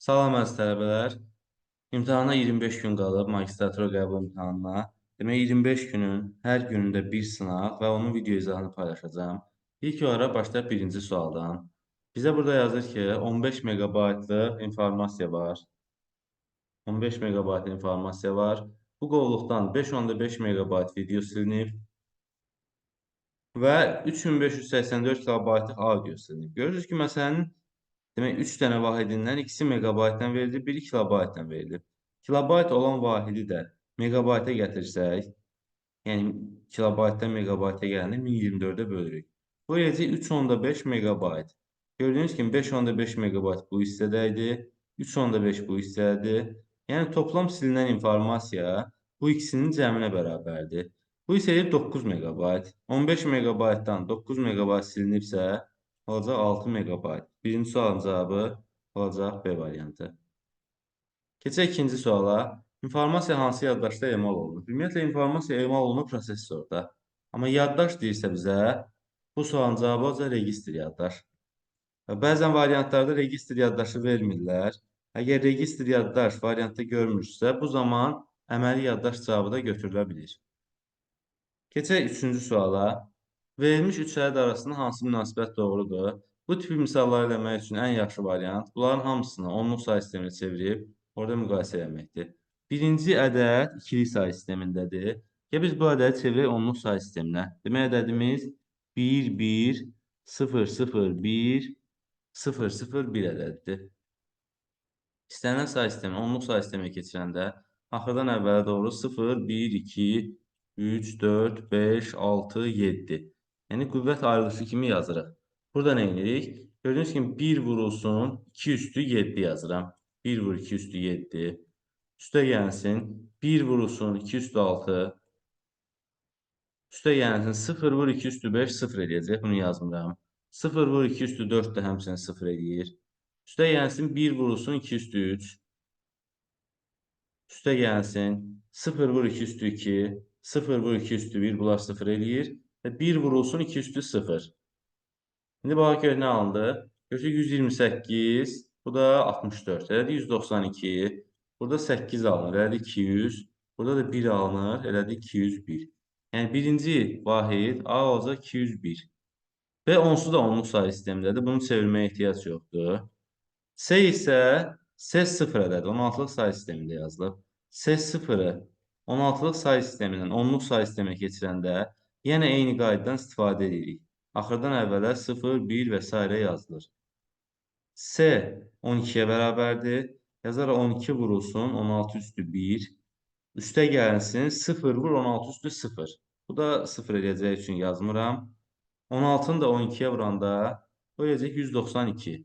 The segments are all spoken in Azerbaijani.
Salam əziz tələbələr. İmtahana 25 gün qalıb magistratura qəbul imtahanına. Demək 25 günün hər günündə bir sınaq və onun video izahını paylaşacağam. İlk olaraq başlayaq birinci sualdan. Bizə burada yazır ki, 15 megabaytlıq informasiya var. 15 megabayt informasiya var. Bu qovluqdan 5.5 megabayt video silinib və 3584 kilobaytlıq audio silinib. Görürsünüz ki, məsələnin Demək 3 dənə vahidindən ikisi megabaytdan verilib, biri kilobaytdan verilib. Kilobayt olan vahidi də megabayta gətirsək, yəni kilobaytdan megabayta gələndə 1024-ə bölürük. Bu eləcək 3.5 megabayt. Gördüyünüz kimi 5.5 megabayt bu hissədə idi, 3.5 bu hissədir. Yəni toplam silinən informasiya bu ikisinin cəminə bərabərdir. Bu isə 9 megabayt. 15 megabaytdan 9 megabayt silinibsə, olacaq 6 megabayt. Birinci sualın cavabı olacaq B variantı. Keçək ikinci suala. İnformasiya hansı yaddaşda emal olunur? Ümumiyyətlə, informasiya emal olunur prosesorda. Amma yaddaş deyirsə bizə, bu sualın cavabı olacaq registr yaddaş. Bəzən variantlarda registr yaddaşı vermirlər. Əgər registr yaddaş variantda görmürsə, bu zaman əməli yaddaş cavabı da götürülə bilir. Keçək üçüncü suala. Verilmiş üç ədəd arasında hansı münasibət doğrudur? Bu tip misalları eləmək üçün ən yaxşı variant bunların hamısını onluq say sisteminə çevirib orada müqayisə etməkdir. Birinci ədəd ikili say sistemindədir. Ya biz bu ədədi çevirək onluq say sisteminə. Demək ədədimiz 1, 1, 0, 0, 1, 0, 0, 1 ədədidir. İstənilən say sistemi onluq say sisteminə keçirəndə axırdan əvvələ doğru 0, 1, 2, 3, 4, 5, 6, 7. Yəni qüvvət ayrılışı kimi yazırıq. Burada nə edirik? Gördüyünüz kimi 1 vurulsun 2 üstü 7 yazıram. 1 vur 2 üstü 7. Üstə gəlsin 1 vurulsun 2 üstü 6. Üstə gəlsin 0 vur 2 üstü 5 0 eləyəcək. Bunu yazmıram. 0 vur 2 üstü 4 də həmçinin 0 eləyir. Üstə gəlsin 1 vurulsun 2 üstü 3. Üstə gəlsin 0 vur 2 üstü 2. 0 vur 2 üstü 1 bunlar 0 eləyir. Və 1 vurulsun 2 üstü 0. İndi bax gör nə alındı? Görsə 128, bu da 64. Elədi 192. Burada 8 alınır, elədi 200. Burada da 1 alınır, elədi 201. Yəni birinci vahid A olacaq 201. Və onsuz da onluq sayı sistemindədir. Bunu çevirməyə ehtiyac yoxdur. S isə S sıfır ədədi 16-lıq sayı sistemində yazılıb. S sıfırı 16-lıq sayı sistemindən onluq sayı sisteminə keçirəndə Yenə eyni qaydadan istifadə edirik. Axırdan əvvələ 0, 1 və yazılır. S 12-yə bərabərdir. Yazaraq 12 vurulsun 16 üstü 1. Üstə gəlsin 0 vur 16 üstü 0. Bu da 0 eləyəcək üçün yazmıram. 16-nı da 12-yə vuranda o eləyəcək 192.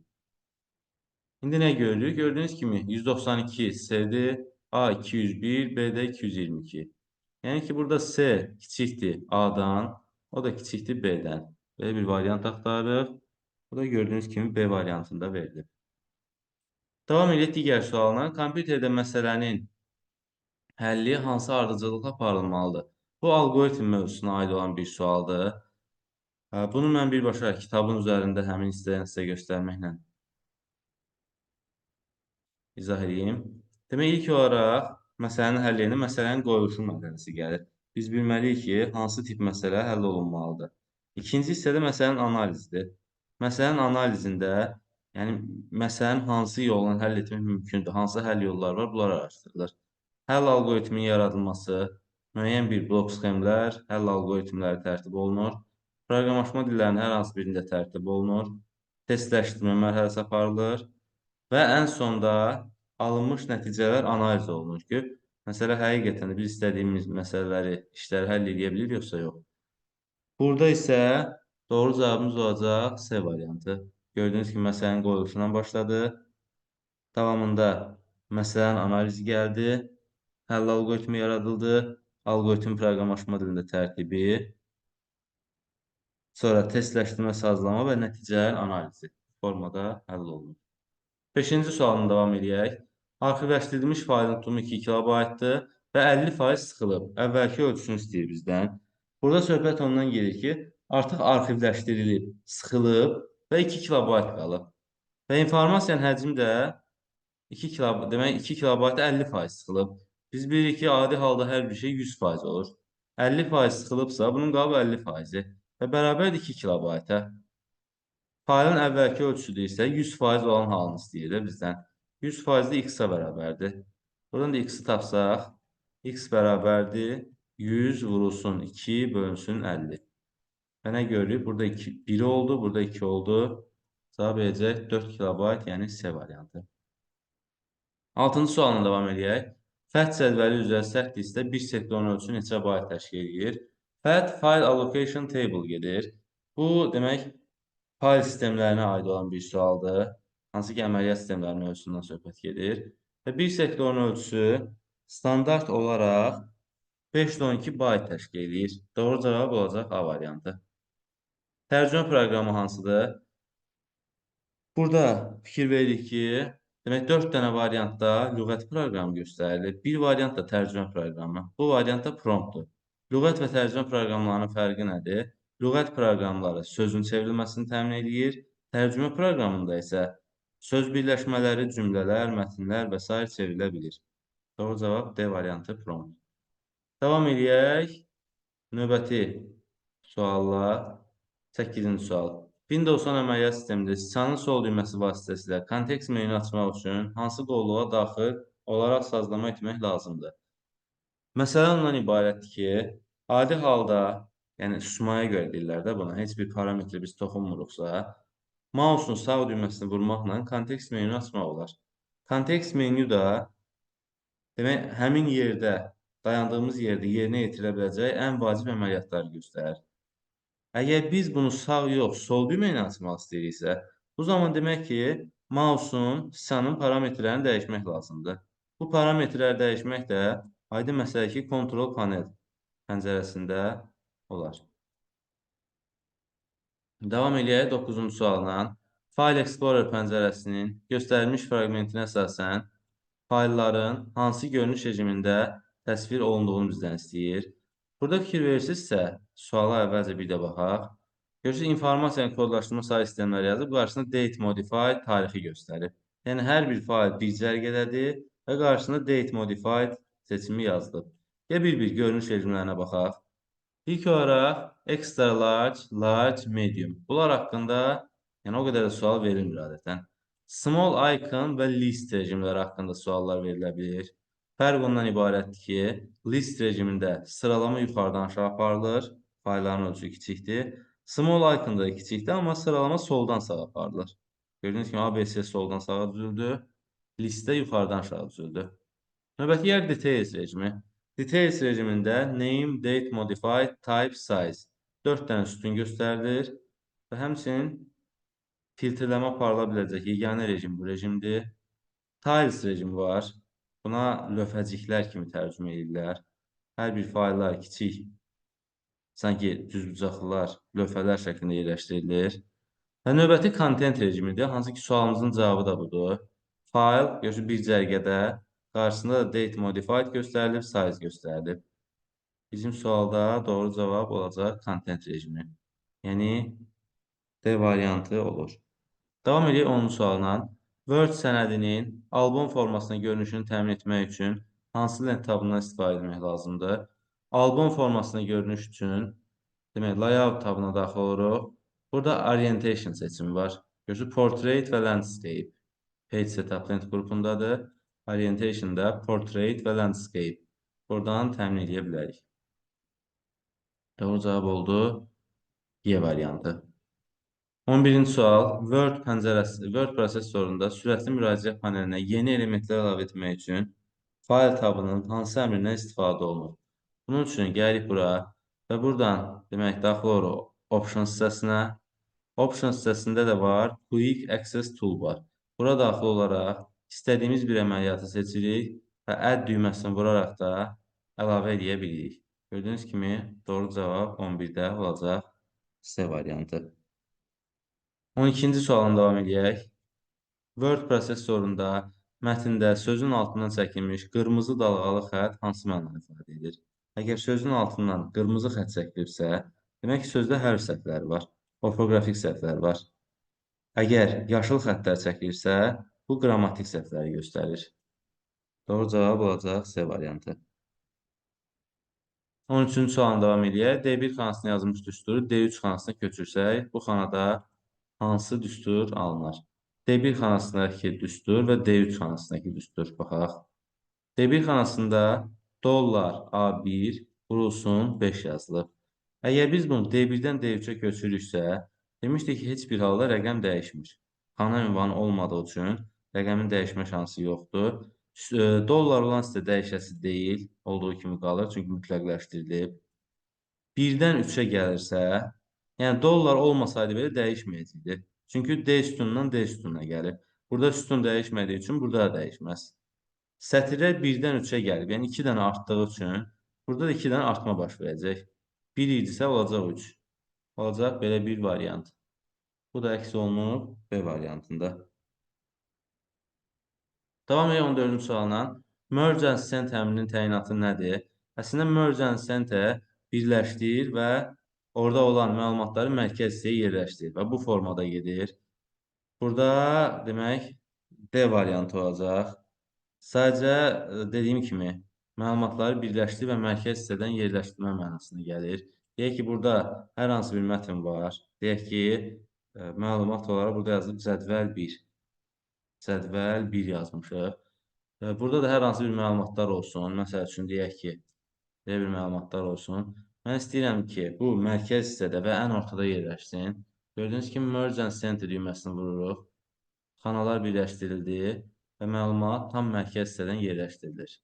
İndi nə görürük? Gördüyünüz kimi 192 S-dir, A 201, B də 222. Yəni ki, burada S kiçikdir A-dan, o da kiçikdir B-dən. Belə bir variant axtarırıq. Bu da gördüyünüz kimi B variantında verilib. Davam edək digər sualına. Kompüterdə məsələnin həlli hansı ardıcıllıqla aparılmalıdır? Bu algoritm mövzusuna aid olan bir sualdır. Bunu mən birbaşa kitabın üzərində həmin hissədən sizə göstərməklə izah edeyim. Demək, ilk olaraq məsələni həll edəndə məsələnin qoyuluşu mərhələsi gəlir. Biz bilməliyik ki, hansı tip məsələ həll olunmalıdır. İkinci hissədə məsələnin analizidir. Məsələnin analizində, yəni məsələnin hansı yolla həll etmək mümkündür, hansı həll yolları var, bunlar araşdırılır. Həll algoritminin yaradılması, müəyyən bir blok sxemlər, həll algoritmləri tərtib olunur. Proqramlaşma dillərinin hər hansı birində tərtib olunur. Testləşdirmə mərhələsi aparılır və ən sonda alınmış nəticələr analiz olunur ki, məsələ həqiqətən də biz istədiyimiz məsələləri, işləri həll edə bilir yoxsa yox. Burada isə doğru cavabımız olacaq C variantı. Gördüyünüz kimi məsələnin qoyuluşundan başladı. Davamında məsələnin analizi gəldi. Həll algoritmi yaradıldı. Algoritm proqramlaşma dilində tərtibi. Sonra testləşdirmə, sazlama və nəticələrin analizi formada həll olunur. Beşinci sualını davam edək. Arxivləşdirilmiş faylın tutumu 2 kilobaytdır və 50% sıxılıb. Əvvəlki ölçüsünü istəyir bizdən. Burada söhbət ondan gedir ki, artıq arxivləşdirilib, sıxılıb və 2 kilobayt qalıb. Və informasiyanın həcmi də 2 kilobayt, demək 2 kilobayt 50% sıxılıb. Biz bilirik ki, adi halda hər bir şey 100% olur. 50% sıxılıbsa, bunun qalıb 50%-i və bərabərdir 2 kilobayta. Faylın əvvəlki ölçüsü isə 100% olan halını istəyir də bizdən. 100% də x-a bərabərdir. Buradan da x-i tapsaq, x bərabərdir 100 vurulsun 2 bölünsün 50. Və nə görürük? Burada 2, 1 oldu, burada 2 oldu. Cavab verəcək 4 kilobayt, yəni C variantı. 6-cı sualla davam edək. Fəth cədvəli üzrə sərt listə bir sektorun ölçüsü neçə bayt təşkil edir? Fəth file allocation table gedir. Bu demək fayl sistemlərinə aid olan bir sualdır. Hansı ki, əməliyyat sistemlərinin ölçüsündən söhbət gedir. Və bir sektorun ölçüsü standart olaraq 512 bayt təşkil edir. Doğru cavab olacaq A variantı. Tərcümə proqramı hansıdır? Burada fikir veririk ki, demək 4 dənə variantda lüğət proqramı göstərilir. Bir variant da tərcümə proqramı. Bu variant da promptdur. Lüğət və tərcümə proqramlarının fərqi nədir? Lüğət proqramları sözün çevrilməsini təmin edir. Tərcümə proqramında isə söz birləşmələri, cümlələr, mətnlər və s. çevrilə bilir. Doğru cavab D variantı prompt. Davam edək. Növbəti suallar. 8-ci sual. Windows 10 əməliyyat sistemində siçanın sol düyməsi vasitəsilə kontekst menüyü açmaq üçün hansı qovluğa daxil olaraq sazlama etmək lazımdır? Məsələ ondan ibarətdir ki, adi halda, yəni susmaya görə deyirlər də buna, heç bir parametrə biz toxunmuruqsa, mausun sağ düyməsini vurmaqla kontekst menüyü açmaq olar. Kontekst menü də demək həmin yerdə, dayandığımız yerdə yerinə yetirə biləcək ən vacib əməliyyatları göstərir. Əgər biz bunu sağ yox, sol düymə ilə açmaq istəyiriksə, bu zaman demək ki, mausun sıçanın parametrlərini dəyişmək lazımdır. Bu parametrləri dəyişmək də aydın məsələ ki, kontrol panel pəncərəsində olar. Davam edək 9-cu sualla. File Explorer pəncərəsinin göstərilmiş fraqmentinə əsasən faylların hansı görünüş rejimində təsvir olunduğunu bizdən istəyir. Burada fikir verirsinizsə, suala əvvəlcə bir də baxaq. Görürsünüz, informasiyanı kodlaşdırma sayı sistemləri yazıb, qarşısında date modified tarixi göstərib. Yəni, hər bir fayl bir cərgədədir və qarşısında date modified seçimi yazılıb. Ya bir-bir görünüş rejimlərinə baxaq. İlk olaraq extra large, large, medium. Bunlar haqqında yəni, o qədər də sual verilmir adətən. Small icon və list rejimləri haqqında suallar verilə bilir. Fərq ondan ibarətdir ki, list rejimində sıralama yuxarıdan aşağı aparılır, faylların ölçüsü kiçikdir. Small icon da kiçikdir, amma sıralama soldan sağa aparılır. Gördüyünüz kimi ABC soldan sağa düzüldü, listə yuxarıdan aşağı düzüldü. Növbəti yer details rejimi. Details rejimində name, date, modified, type, size 4 dənə sütun göstərilir və həmçinin filtrləmə aparıla biləcək yeganə rejim bu rejimdir. Tiles rejimi var. Buna lövhəciklər kimi tərcümə edirlər. Hər bir fayllar kiçik, sanki düzbucaqlılar, lövhələr şəklində yerləşdirilir. Və növbəti content rejimidir, hansı ki, sualımızın cavabı da budur. Fayl, görürsünüz, bir cərgədə, qarşısında da date modified göstərilib, size göstərilib. Bizim sualda doğru cavab olacaq content rejimi. Yəni, D variantı olur. Davam edək 10 sualına. Word sənədinin albom formasında görünüşünü təmin etmək üçün hansı lent tabından istifadə etmək lazımdır? Albom formasında görünüş üçün demək, layout tabına daxil oluruq. Burada orientation seçimi var. Görürsünüz, portrait və landscape. Page setup lent qrupundadır. Orientation'da portrait və landscape. Buradan təmin edə bilərik. Doğru cavab oldu. Y variantı. 11-ci sual. Word pəncərəsi, Word prosesorunda sürətli müraciət panelinə yeni elementlər əlavə etmək üçün fayl tabının hansı əmrindən istifadə olunur? Bunun üçün gəlirik bura və buradan demək daxil oluruq Options hissəsinə. Options hissəsində də var Quick Access Toolbar. Bura daxil olaraq istədiyimiz bir əməliyyatı seçirik və Add düyməsini vuraraq da əlavə edə bilirik. Gördüyünüz kimi doğru cavab 11-də olacaq C variantı. 12-ci sualına davam edək. Word prosesorunda mətndə sözün altından çəkilmiş qırmızı dalğalı xətt hansı mənanı ifadə edir? Əgər sözün altından qırmızı xətt çəkilibsə, demək ki, sözdə hərf səhvləri var, orfoqrafik səhvlər var. Əgər yaşıl xəttlər çəkilirsə, Bu qrammatik səhvləri göstərir. Doğru cavab olacaq C variantı. 13-cü sualına davam edək. D1 xanasına yazılmış düsturu D3 xanasına köçürsək, bu xanada hansı düstur alınır? D1 xanasındakı düstur və D3 xanasındakı düstur. Baxaq. D1 xanasında dollar A1 vurulsun 5 yazılıb. Əgər biz bunu D1-dən D3-ə köçürüksə, demişdik ki, heç bir halda rəqəm dəyişmir. Xana ünvanı olmadığı üçün rəqəmin dəyişmə şansı yoxdur. Ş- Dollar olan isə dəyişəsi deyil, olduğu kimi qalır, çünki mütləqləşdirilib. 1-dən 3-ə gəlirsə, yəni dollar olmasaydı belə dəyişməyəcəkdi. Çünki D sütunundan D sütununa gəlir. Burada sütun dəyişmədiyi üçün burada da dəyişməz. Sətirlər 1-dən 3-ə gəlib, yəni 2 dənə artdığı üçün burada da 2 dənə artma baş verəcək. 1 idisə olacaq 3. Olacaq belə bir variant. Bu da əks olunub B variantında. Davam edək 14-cü sualla. Merge and send əmrinin təyinatı nədir? Əslində merge and send-ə birləşdir və orada olan məlumatları mərkəz hissəyə yerləşdirir və bu formada gedir. Burada demək D variantı olacaq. Sadəcə e, dediyim kimi məlumatları birləşdir və mərkəz hissədən yerləşdirmə mənasına gəlir. Deyək ki, burada hər hansı bir mətn var. Deyək ki, e, məlumat olaraq burada yazılıb cədvəl 1. Cədvəl 1 yazmışıq. Burada da hər hansı bir məlumatlar olsun. Məsəl üçün deyək ki, belə bir məlumatlar olsun. Mən istəyirəm ki, bu mərkəz hissədə və ən ortada yerləşsin. Gördüyünüz kimi Merge and Center düyməsini vururuq. Xanalar birləşdirildi və məlumat tam mərkəz hissədən yerləşdirilir.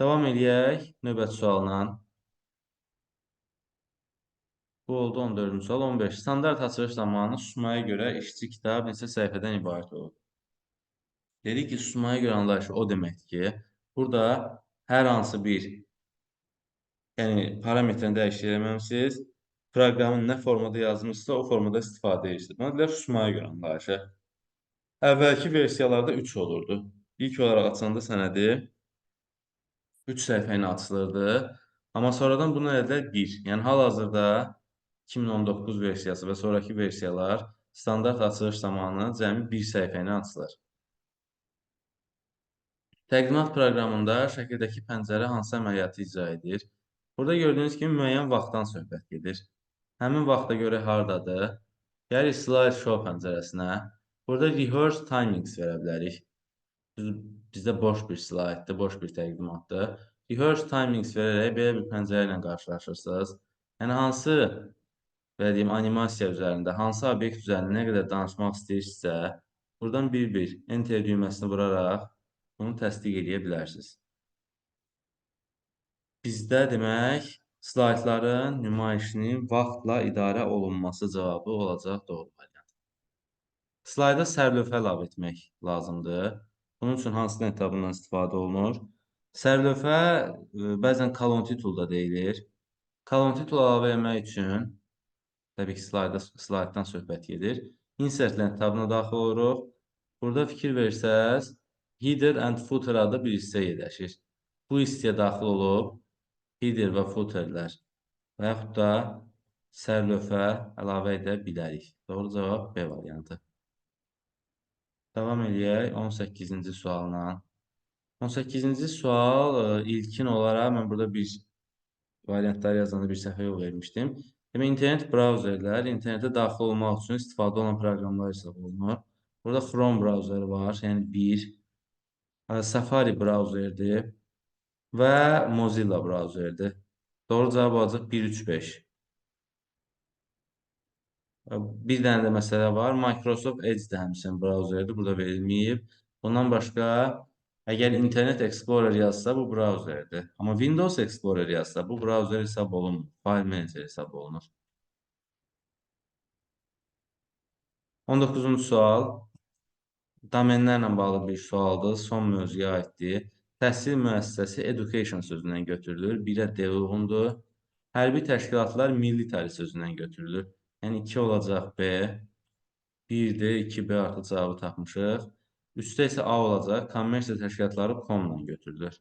Davam edək növbəti sualla. Bu oldu 14-cü sual. 15. Standart açılış zamanı susmaya görə işçi kitab neçə səhifədən ibarət olur? Dedik ki, susmaya görə anlayışı o deməkdir ki, burada hər hansı bir yəni parametrini dəyişiklik eləməmisiniz. Proqramın nə formada yazılmışsa, o formada istifadə edirsiniz. Buna deyirlər susmaya görə anlayışı. Əvvəlki versiyalarda 3 olurdu. İlk olaraq açanda sənədi 3 səhifə ilə açılırdı. Amma sonradan bunu elədilər 1. Yəni hal-hazırda 2019 versiyası və sonrakı versiyalar standart açılış zamanı cəmi 1 səhifə ilə açılır. Təqdimat proqramında şəkildəki pəncərə hansı əməliyyatı icra edir? Burada gördüyünüz kimi müəyyən vaxtdan söhbət gedir. Həmin vaxta görə hardadır? Gəlirik slide show pəncərəsinə. Burada rehearse timings verə bilərik. Bizdə boş bir slayddır, boş bir təqdimatdır. Rehearse timings verərək belə bir pəncərə ilə qarşılaşırsınız. Yəni hansı belə deyim animasiya üzərində, hansı obyekt üzərində nə qədər danışmaq istəyirsinizsə, buradan bir-bir enter düyməsini vuraraq bunu təsdiq edə bilərsiniz. Bizdə demək, slaydların nümayişinin vaxtla idarə olunması cavabı olacaq doğru variant. Slayda sərlövhə əlavə etmək lazımdır. Bunun üçün hansı etabından istifadə olunur? Sərlövhə e, bəzən kolon titul da deyilir. Kolon titul əlavə etmək üçün təbii ki, slayda slayddan söhbət gedir. Insert etabına daxil oluruq. Burada fikir versəz, header and footer adlı bir hissə yerləşir. Bu hissəyə daxil olub header və footerlər və yaxud da sərlövhə əlavə edə bilərik. Doğru cavab B variantı. Davam edək 18-ci sualla. 18-ci sual e, ilkin olaraq mən burada bir variantlar yazanda bir səhvə yol vermişdim. Demək, internet brauzerlər internetə daxil olmaq üçün istifadə olunan proqramlar hesab olunur. Burada Chrome brauzeri var, yəni 1. Safari brauzeridir və Mozilla brauzeridir. Doğru cavab olacaq 135. Bir dənə də məsələ var. Microsoft Edge də həmçinin brauzeridir. Burada verilməyib. Bundan başqa, əgər Internet Explorer yazsa, bu brauzeridir. Amma Windows Explorer yazsa, bu brauzer hesab olunmur. File Manager hesab olunur. 19-cu sual. Domenlərlə bağlı bir sualdır. Son mövzuya aiddir. Təhsil müəssisəsi education sözündən götürülür. Birə D uyğundur. Hərbi təşkilatlar military sözündən götürülür. Yəni 2 olacaq B. 1-dir, 2B artıq cavabı tapmışıq. Üstdə isə A olacaq. Kommersiya təşkilatları com-la götürülür.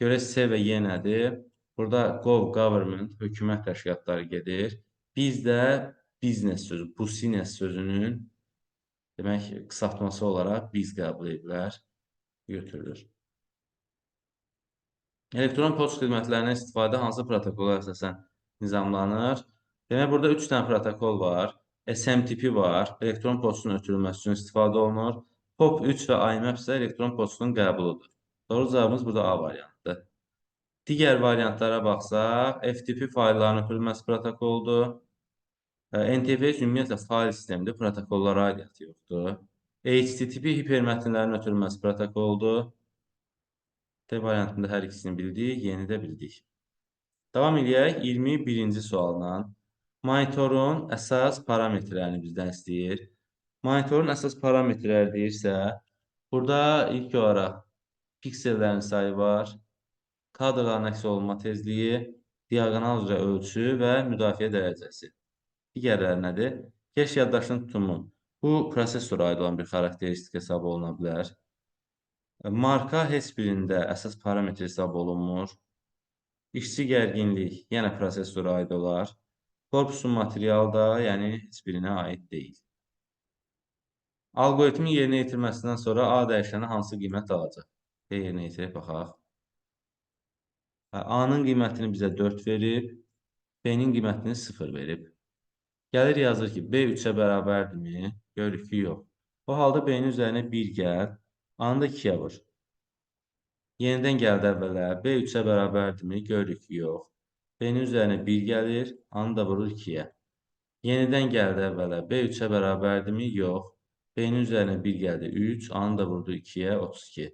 Görək C və Y nədir? Burada gov, government, hökumət təşkilatları gedir. Bizdə business sözü, business sözünün Demək, qısaltması olaraq biz qəbul edilər, götürülür. Elektron poçt xidmətlərindən istifadə hansı protokola əsasən nizamlanır? Demək, burada 3 dənə protokol var. SMTP var, elektron postun ötürülməsi üçün istifadə olunur. POP3 və IMAP isə elektron postun qəbuludur. Doğru cavabımız burada A variantıdır. Digər variantlara baxsaq, FTP faylların ötürülməsi protokoludur. NTFS ümumiyyətlə fayl sistemidir, protokollara aidiyyəti yoxdur. HTTP hipermətnlərin ötürülməsi protokoludur. D variantında hər ikisini bildik, yeni də bildik. Davam edək 21-ci sualla. Monitorun əsas parametrlərini bizdən istəyir. Monitorun əsas parametrləri deyirsə, burada ilk olaraq piksellərin sayı var, kadrların əks olunma tezliyi, diaqonal üzrə ölçü və müdafiə dərəcəsi. Digərləri nədir? Keş yaddaşın tutumu. Bu, prosesora aid olan bir xarakteristik hesab oluna bilər. Marka heç birində əsas parametr hesab olunmur. İşçi gərginlik yenə prosesora aid olar. Korpusun materialı da, yəni heç birinə aid deyil. Alqoritmin yerinə yetirməsindən sonra A dəyişəni hansı qiymət alacaq? B yerinə yetirək, baxaq. A-nın qiymətini bizə 4 verib, B-nin qiymətini 0 verib. Gəlir yazır ki, B 3-ə bərabərdirmi? Görürük ki, yox. O halda B-nin üzərinə 1 gəl, A-nı da 2-yə vur. Yenidən gəldi əvvələ, B 3-ə bərabərdirmi? Görürük ki, yox. B-nin üzərinə 1 gəlir, A-nı da vurur 2-yə. Yenidən gəldi əvvələ, B 3-ə bərabərdirmi? Yox. B-nin üzərinə 1 gəldi, 3, A-nı da vurdu 2-yə, 32.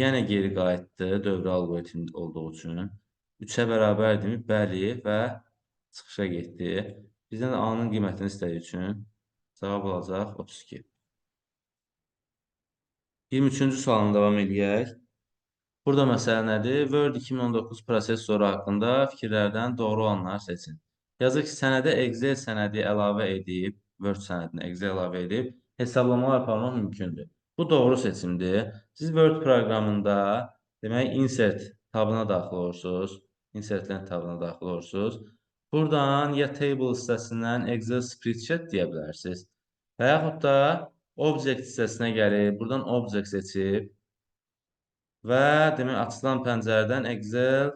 Yenə geri qayıtdı, dövrə alqoritmi olduğu üçün. 3-ə bərabərdirmi? Bəli və çıxışa getdi. Bizdən A-nın qiymətini istədiyi üçün cavab olacaq 32. 23-cü sualına davam edək. Burada məsələ nədir? Word 2019 prosesoru haqqında fikirlərdən doğru olanları seçin. Yazır ki, sənədə Excel sənədi əlavə edib, Word sənədinə Excel əlavə edib, hesablamalar aparmaq mümkündür. Bu doğru seçimdir. Siz Word proqramında, demək, insert tabına daxil olursunuz. Insertlərin tabına daxil olursunuz. Buradan ya table hissəsindən Excel spreadsheet deyə bilərsiniz. Və yaxud da object hissəsinə gəlib, buradan object seçib, və demək açılan pəncərədən Excel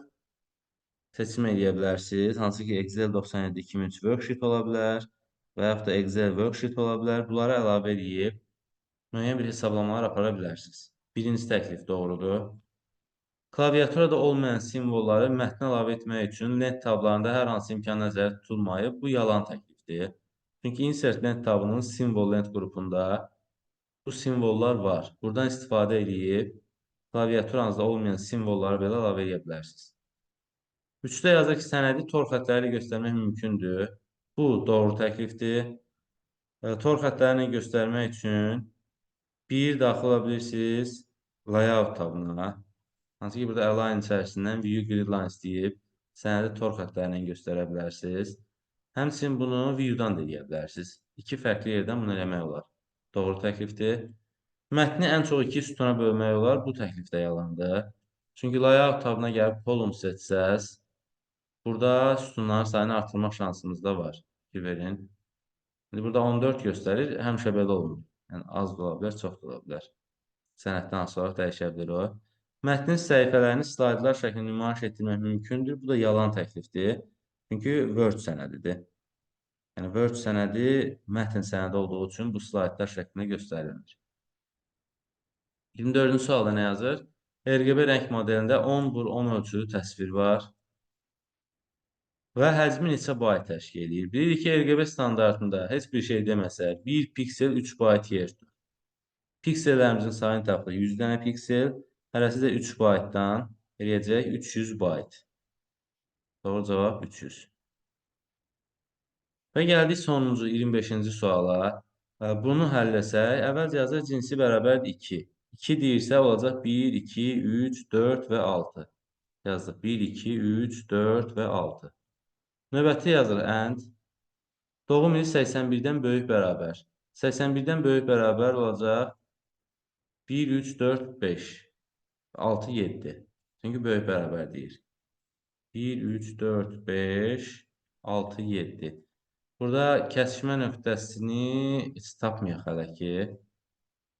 seçim edə bilərsiniz. Hansı ki Excel 97 2003 worksheet ola bilər və yaxud da Excel worksheet ola bilər. Bunları əlavə edib müəyyən bir hesablamalar apara bilərsiniz. Birinci təklif doğrudur. Klaviaturada olmayan simvolları mətnə əlavə etmək üçün lent tablarında hər hansı imkan nəzərdə tutulmayıb. Bu yalan təklifdir. Çünki insert lent tabının simvol lent qrupunda bu simvollar var. Buradan istifadə edib klaviaturanızda olmayan simvolları belə əlavə edə bilərsiniz. Üçdə yazır ki, sənədi tor xətləri ilə göstərmək mümkündür. Bu doğru təklifdir. E, tor xətlərini göstərmək üçün bir daxil ola bilirsiniz layout tabına. Hansı ki, burada align içərisindən view grid lines deyib sənədi tor xətləri ilə göstərə bilərsiniz. Həmçinin bunu view-dan da edə bilərsiniz. İki fərqli yerdən bunu eləmək olar. Doğru təklifdir. Mətni ən çox iki sütuna bölmək olar. Bu təklif də yalandır. Çünki layout tabına gəlib column seçsəz, burada sütunların sayını artırmaq şansımız da var. Fikir verin. İndi burada 14 göstərir. Həmişə belə olmur. Yəni az da ola bilər, çox da ola bilər. Sənəddən olaraq dəyişə bilər o. Mətnin səhifələrini slaydlar şəklində nümayiş etdirmək mümkündür. Bu da yalan təklifdir. Çünki Word sənədidir. Yəni Word sənədi mətn sənədi olduğu üçün bu slaydlar şəklində göstərilmir. 24-cü sualda nə yazır? RGB rəng modelində 10 vur 10 ölçülü təsvir var və həcmi neçə bayt təşkil edir? Bilirik ki, RGB standartında heç bir şey deməsə 1 piksel 3 bayt yer tutur. Piksellərimizin sayını tapdıq 100 dənə piksel, hərəsi də 3 baytdan eləyəcək 300 bayt. Doğru cavab 300. Və gəldik sonuncu 25-ci suala. Bunu həll etsək, əvvəlcə yazır cinsi bərabərdir 2. 2 deyirsə olacaq 1, 2, 3, 4 və 6. Yazdıq. 1, 2, 3, 4 və 6. Növbəti yazır and. Doğum ili 81-dən böyük bərabər. 81-dən böyük bərabər olacaq 1, 3, 4, 5. 6, 7. Çünki böyük bərabər deyir. 1, 3, 4, 5, 6, 7. Burada kəsişmə nöqtəsini tapmayaq hələ ki.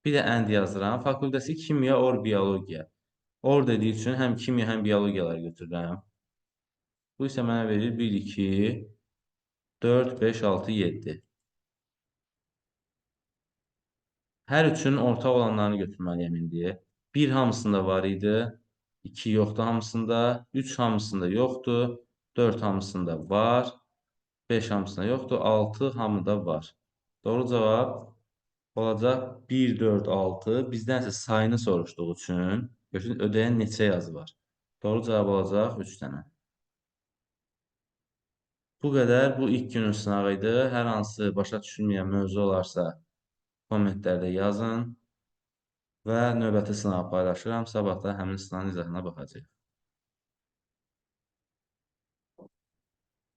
Bir də ənd yazıram. Fakültəsi kimya, or, biologiya. Or dediyi üçün həm kimya, həm biologiyaları götürürəm. Bu isə mənə verir 1, 2, 4, 5, 6, 7. Hər üçün ortaq olanlarını götürməliyəm indi. 1 hamısında var idi. 2 yoxdur hamısında. 3 hamısında yoxdur. 4 hamısında var. 5 hamısında yoxdur. 6 hamıda var. Doğru cavab olacaq 1, 4, 6. Bizdən isə sayını soruşduğu üçün görün ödəyən neçə yazı var. Doğru cavab olacaq 3 dənə. Bu qədər. Bu ilk günün sınağı idi. Hər hansı başa düşülməyən mövzu olarsa kommentlərdə yazın və növbəti sınağı paylaşıram. Sabah da həmin sınağın izahına baxacağıq.